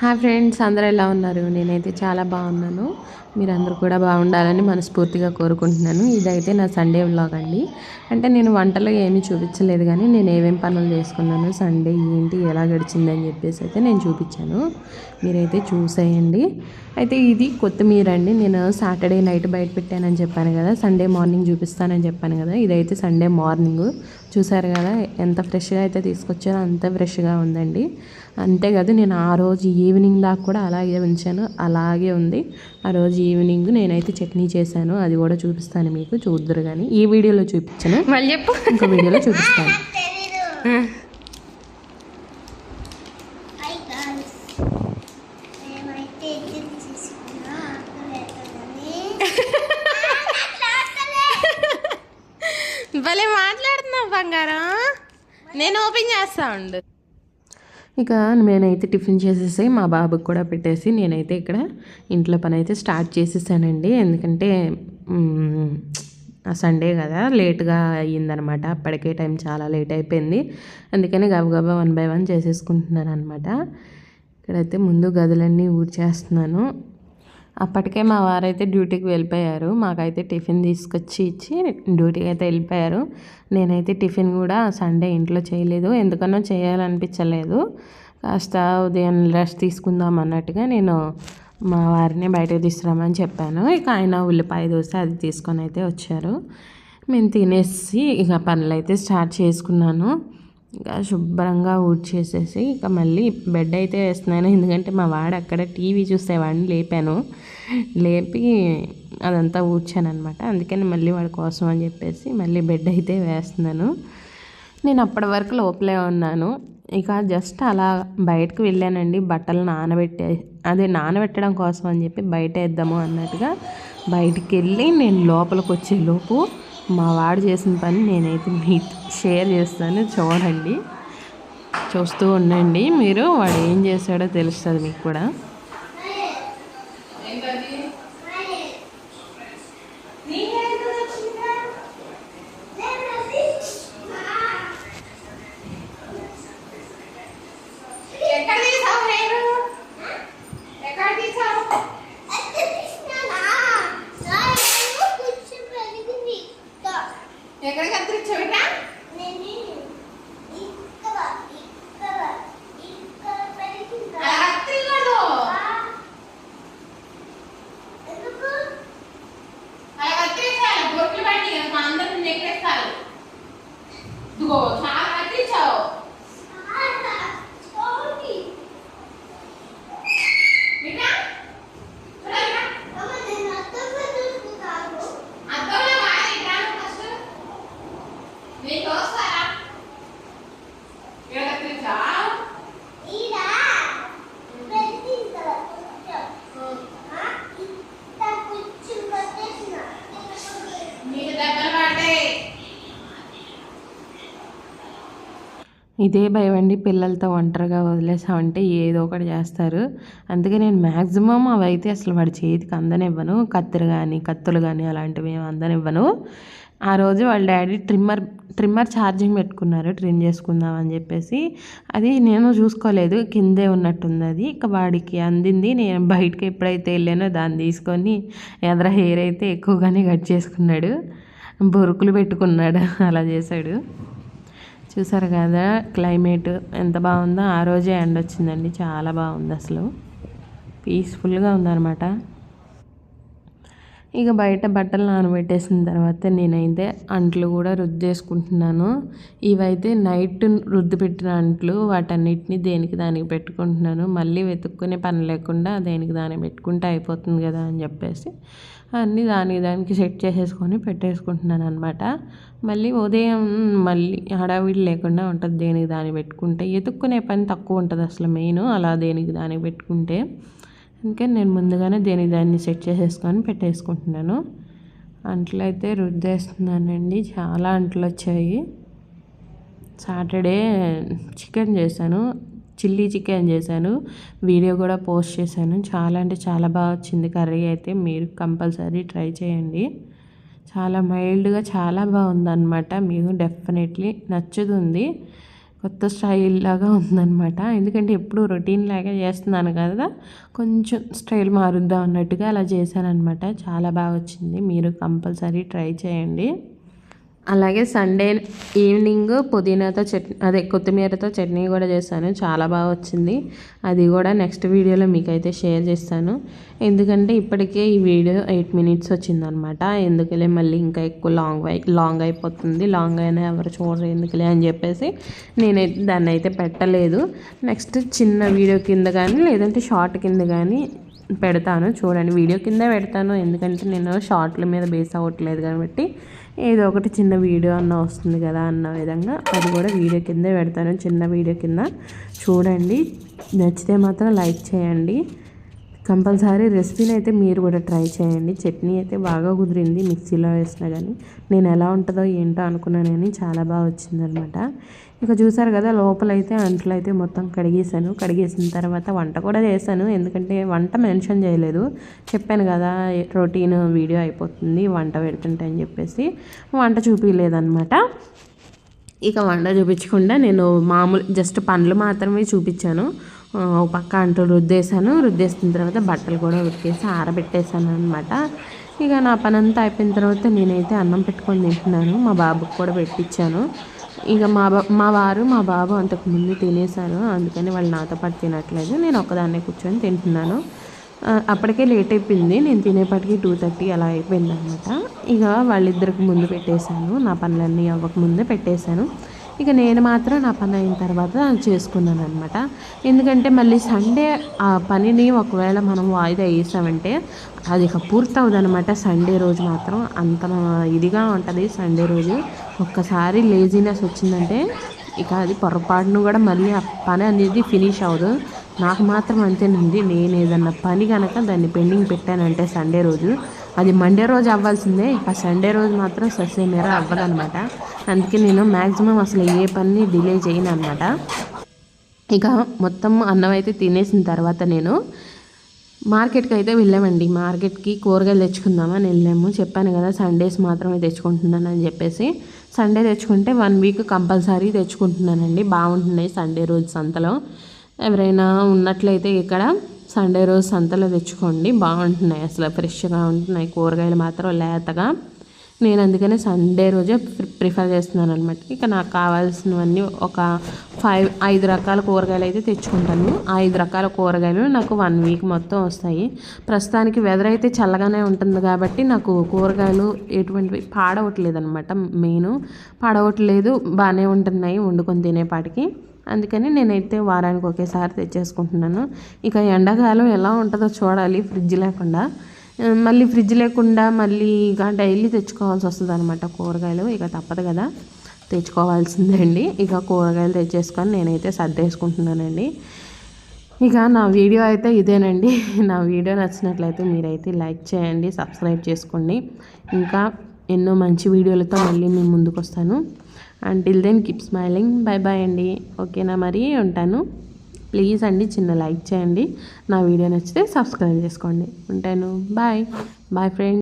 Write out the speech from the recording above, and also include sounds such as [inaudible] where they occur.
Hi friends అందరూ ఎలా ఉన్నారు? నేనైతే చాలా బాగున్నాను. మీరందరూ కూడా బాగుండాలని మనస్ఫూర్తిగా కోరుకుంటున్నాను. ఇదైతే నా సండే వ్లాగ్ అండి. అంటే నేను వంటలో ఏమీ చూపించలేదు కానీ నేను ఏమేం పనులు చేసుకున్నాను సండే ఏంటి ఎలా గడిచిందని చెప్పేసి అయితే నేను చూపించాను. మీరైతే చూసేయండి. అయితే ఇది కొత్తిమీర అండి. నేను సాటర్డే నైట్ బయట పెట్టానని చెప్పాను కదా సండే మార్నింగ్ చూపిస్తానని చెప్పాను కదా ఇదైతే సండే మార్నింగ్. చూసారు కదా ఎంత ఫ్రెష్గా అయితే తీసుకొచ్చారో అంత ఫ్రెష్గా ఉందండి. అంతేకాదు నేను ఆ రోజు ఈవినింగ్ దాకా కూడా అలాగే ఉంచాను అలాగే ఉంది. ఆ రోజు ఈవినింగ్ నేనైతే చట్నీ చేశాను అది కూడా చూపిస్తాను మీకు చూద్దరు కానీ ఈ వీడియోలో చూపించాను మళ్ళీ చెప్పు. ఇంకో వీడియోలో చూపిస్తాను. హాయ్ గాయ్స్ [laughs] బంగారం? నేను ఓపెన్ చేస్తా ఉండు. ఇక నేనైతే టిఫిన్ చేసేసి మా బాబుకి కూడా పెట్టేసి నేనైతే ఇక్కడ ఇంట్లో పని అయితే స్టార్ట్ చేసేసానండి. ఎందుకంటే ఆ సండే కదా లేట్గా అయ్యిందనమాట. అప్పటికే టైం చాలా లేట్ అయిపోయింది. అందుకని గబగబా వన్ బై వన్ చేసేసుకుంటున్నాను అనమాట ఇక్కడైతే ముందు గదులన్నీ ఊడ్చేస్తున్నాను. అప్పటికే మా వారైతే డ్యూటీకి వెళ్ళిపోయారు. మాకైతే టిఫిన్ తీసుకొచ్చి ఇచ్చి డ్యూటీకి అయితే వెళ్ళిపోయారు. నేనైతే టిఫిన్ కూడా సండే ఇంట్లో చేయలేదు. ఎందుకనో చేయాలనిపించలేదు. కాస్త ఉదయం రెస్ట్ తీసుకుందాం అన్నట్టుగా నేను మా వారిని బయటకు తీసుకురామని చెప్పాను. ఇక ఆయన ఉల్లిపాయ దోశ అది తీసుకొని అయితే వచ్చారు. మేము తినేసి ఇక పనులు అయితే స్టార్ట్ చేసుకున్నాను. ఇంకా శుభ్రంగా ఊడ్చేసేసి ఇక మళ్ళీ బెడ్ అయితే వేస్తున్నాను. ఎందుకంటే మా వాడు అక్కడ టీవీ చూసేవాడిని లేపాను. లేపి అదంతా ఊడ్చాను అనమాట అందుకని మళ్ళీ వాడి కోసం అని చెప్పేసి మళ్ళీ బెడ్ అయితే వేస్తున్నాను. నేను అప్పటి వరకు లోపలే ఉన్నాను. ఇక జస్ట్ అలా బయటకు వెళ్ళానండి. బట్టలు నానబెట్టే అదే నానబెట్టడం కోసం అని చెప్పి బయట వేద్దాము అన్నట్టుగా బయటికి వెళ్ళి నేను లోపలికి వచ్చేలోపు మా వాడు చేసిన పని నేనైతే మీతో షేర్ చేస్తాను చూడండి. చూస్తూ ఉండండి. మీరు వాడు ఏం చేశాడో తెలుస్తుంది మీకు కూడా. ఇదే భయం అండి. పిల్లలతో ఒంటరిగా వదిలేసామంటే ఏదో ఒకటి చేస్తారు. అందుకే నేను మ్యాక్సిమం అవి అయితే అసలు వాడి చేతికి అందనివ్వను. కత్తిరి కానీ కత్తులు కానీ అలాంటివి ఏమి అందనివ్వను. ఆ రోజు వాళ్ళ డాడీ ట్రిమ్మర్ ట్రిమ్మర్ ఛార్జింగ్ పెట్టుకున్నారు. ట్రిమ్ చేసుకుందాం అని చెప్పేసి. అది నేను చూసుకోలేదు. కిందే ఉన్నట్టుంది అది. ఇక వాడికి అందింది. నేను బయటకి ఎప్పుడైతే వెళ్ళానో దాన్ని తీసుకొని ఎదర హెయిర్ అయితే ఎక్కువగానే కట్ చేసుకున్నాడు. బొరుకులు పెట్టుకున్నాడు. అలా చేశాడు. చూసారు కదా క్లైమేట్ ఎంత బాగుందో. ఆ రోజే ఎండ వచ్చిందండి చాలా బాగుంది అసలు. పీస్ఫుల్గా ఉందన్నమాట. ఇక బయట బట్టలు నానబెట్టేసిన తర్వాత నేనైతే అంట్లు కూడా రుద్దేసుకుంటున్నాను. ఇవైతే నైట్ రుద్ది పెట్టిన అంట్లు వాటన్నిటిని దేనికి దానికి పెట్టుకుంటున్నాను. మళ్ళీ వెతుక్కునే పని లేకుండా దేనికి దానికి పెట్టుకుంటే అయిపోతుంది కదా అని చెప్పేసి అన్నీ దానికి దానికి సెట్ చేసేసుకొని పెట్టేసుకుంటున్నాను అనమాట మళ్ళీ ఉదయం మళ్ళీ హడావిడి లేకుండా ఉంటుంది దేనికి దానికి పెట్టుకుంటే. ఎతుక్కునే పని తక్కువ ఉంటుంది అసలు మెయిన్ అలా దేనికి దానికి పెట్టుకుంటే. అందుకని నేను ముందుగానే దేని దాన్ని సెట్ చేసేసుకొని పెట్టేసుకుంటున్నాను. అంట్లు అయితే రుద్దేస్తున్నానండి. చాలా అంట్లు వచ్చాయి. సాటర్డే చికెన్ చేశాను. చిల్లీ చికెన్ చేశాను. వీడియో కూడా పోస్ట్ చేశాను. చాలా అంటే చాలా బాగా వచ్చింది కర్రీ అయితే. మీరు కంపల్సరీ ట్రై చేయండి. చాలా మైల్డ్గా చాలా బాగుందన్నమాట. మీకు డెఫినెట్లీ నచ్చుతుంది. కొత్త స్టైల్ లాగా ఉందన్నమాట. ఎందుకంటే ఎప్పుడు రొటీన్ లాగా చేస్తున్నాను కదా కొంచెం స్టైల్ మారుద్దాం అన్నట్టుగా అలా చేశాను అనమాట చాలా బాగా వచ్చింది. మీరు కంపల్సరీ ట్రై చేయండి. అలాగే సండే ఈవినింగ్ పుదీనాతో చట్నీ అదే కొత్తిమీరతో చట్నీ కూడా చేశాను. చాలా బాగా వచ్చింది. అది కూడా నెక్స్ట్ వీడియోలో మీకైతే షేర్ చేస్తాను. ఎందుకంటే ఇప్పటికే ఈ వీడియో ఎయిట్ మినిట్స్ వచ్చిందనమాట ఎందుకులే మళ్ళీ ఇంకా ఎక్కువ లాంగ్ అయి లాంగ్ అయిపోతుంది. లాంగ్ అయినా ఎవరు చూడరు ఎందుకులే అని చెప్పేసి నేనైతే దాన్ని అయితే పెట్టలేదు. నెక్స్ట్ చిన్న వీడియో కింద కానీ లేదంటే షార్ట్ కింద కానీ పెడతాను. చూడండి వీడియో కింద పెడతాను. ఎందుకంటే నేను షార్ట్ల మీద బేస్ అవ్వట్లేదు కాబట్టి ఏదో ఒకటి చిన్న వీడియో అన్న వస్తుంది కదా అన్న విధంగా. అది కూడా వీడియో కిందే పెడతాను. చిన్న వీడియో కింద చూడండి. నచ్చితే మాత్రం లైక్ చేయండి. కంపల్సరీ రెసిపీని అయితే మీరు కూడా ట్రై చేయండి. చట్నీ అయితే బాగా కుదిరింది మిక్సీలో వేసినా కానీ నేను ఎలా ఉంటుందో ఏంటో అనుకున్నాను కానీ చాలా బాగా వచ్చిందనమాట ఇక చూసారు కదా లోపలైతే అంట్లు అయితే మొత్తం కడిగేసాను కడిగేసిన తర్వాత వంట కూడా చేశాను. ఎందుకంటే వంట మెన్షన్ చేయలేదు. చెప్పాను కదా రొటీన్ వీడియో అయిపోతుంది వంట పెడుతుంటే అని చెప్పేసి. వంట చూపించలేదన్నమాట ఇక వంట చూపించకుండా నేను మామూలు జస్ట్ పండ్లు మాత్రమే చూపించాను. ఒక పక్క అంటూ రుద్దేశాను. రుద్దేసిన తర్వాత బట్టలు కూడా ఉతికేసి ఆరబెట్టేశాను అనమాట ఇక నా పని అంతా అయిపోయిన తర్వాత నేనైతే అన్నం పెట్టుకొని తింటున్నాను. మా బాబుకి కూడా పెట్టించాను ఇక మా బా మా వారు మా బాబు అంతకు ముందు అందుకని వాళ్ళు నాతో పాటు తినట్లేదు. నేను ఒక్కదాన్నే కూర్చొని తింటున్నాను. అప్పటికే లేట్ అయిపోయింది. నేను తినేపటికి టూ థర్టీ అలా అయిపోయింది అనమాట ఇక వాళ్ళిద్దరికి ముందు పెట్టేశాను. నా పనులన్నీ అవ్వక ముందే పెట్టేశాను. ఇక నేను మాత్రం నా పని అయిన తర్వాత చేసుకున్నాను అనమాట ఎందుకంటే మళ్ళీ సండే ఆ పనిని ఒకవేళ మనం వాయిదా వేసామంటే అది ఇక పూర్తవుదనమాట సండే రోజు మాత్రం అంత ఇదిగా ఉంటుంది. సండే రోజు ఒక్కసారి లేజినెస్ వచ్చిందంటే ఇక అది పొరపాటును కూడా మళ్ళీ ఆ పని అనేది ఫినిష్ అవ్వదు. నాకు మాత్రం అంతేనండి. నేను ఏదన్నా పని కనుక దాన్ని పెండింగ్ పెట్టానంటే సండే రోజు అది మండే రోజు అవ్వాల్సిందే. ఇక సండే రోజు మాత్రం ససేమేర అవ్వదనమాట అందుకే నేను మ్యాక్సిమం అసలు ఏ పని డిలే చేయను అనమాట ఇక మొత్తం అన్నం అయితే తినేసిన తర్వాత నేను మార్కెట్కి అయితే వెళ్ళామండి. మార్కెట్కి కూరగాయలు తెచ్చుకుందామని వెళ్ళాము. చెప్పాను కదా సండేస్ మాత్రమే తెచ్చుకుంటున్నాను అని చెప్పేసి. సండే తెచ్చుకుంటే వన్ వీక్ కంపల్సరీ తెచ్చుకుంటున్నానండి. బాగుంటున్నాయి సండే రోజు సంతలో. ఎవరైనా ఉన్నట్లయితే ఇక్కడ సండే రోజు సంతలో తెచ్చుకోండి. బాగుంటున్నాయి. అసలు ఫ్రెష్గా ఉంటున్నాయి. కూరగాయలు మాత్రం లేతగా. నేను అందుకనే సండే రోజే ప్రిఫర్ చేస్తున్నాను అనమాట ఇక నాకు కావాల్సినవన్నీ ఒక ఫైవ్ ఐదు రకాల కూరగాయలు అయితే తెచ్చుకుంటాను. ఐదు రకాల కూరగాయలు నాకు వన్ వీక్ మొత్తం వస్తాయి. ప్రస్తుతానికి వెదర్ అయితే చల్లగానే ఉంటుంది కాబట్టి నాకు కూరగాయలు ఎటువంటివి పాడవట్లేదు అనమాట మెయిన్ పాడవట్లేదు. బాగానే ఉంటున్నాయి. వండుకొని తినేపాటికి. అందుకని నేనైతే వారానికి ఒకేసారి తెచ్చేసుకుంటున్నాను. ఇక ఎండాకాలం ఎలా ఉంటుందో చూడాలి ఫ్రిడ్జ్ లేకుండా. మళ్ళీ ఫ్రిడ్జ్ లేకుండా మళ్ళీ ఇక డైలీ తెచ్చుకోవాల్సి వస్తుంది అనమాట కూరగాయలు. ఇక తప్పదు కదా తెచ్చుకోవాల్సిందే అండి ఇక కూరగాయలు తెచ్చేసుకొని నేనైతే సర్దేసుకుంటున్నానండి. ఇక నా వీడియో అయితే ఇదేనండి. [laughs] నా వీడియో నచ్చినట్లయితే మీరైతే లైక్ చేయండి సబ్స్క్రైబ్ చేసుకోండి. ఇంకా ఎన్నో మంచి వీడియోలతో మళ్ళీ మేము ముందుకు వస్తాను until then keep smiling bye bye అండి. ఓకేనా మరి? ఉంటాను. ప్లీజ్ అండి చిన్న లైక్ చేయండి. నా వీడియో నచ్చితే సబ్స్క్రైబ్ చేసుకోండి. ఉంటాను. Bye bye friends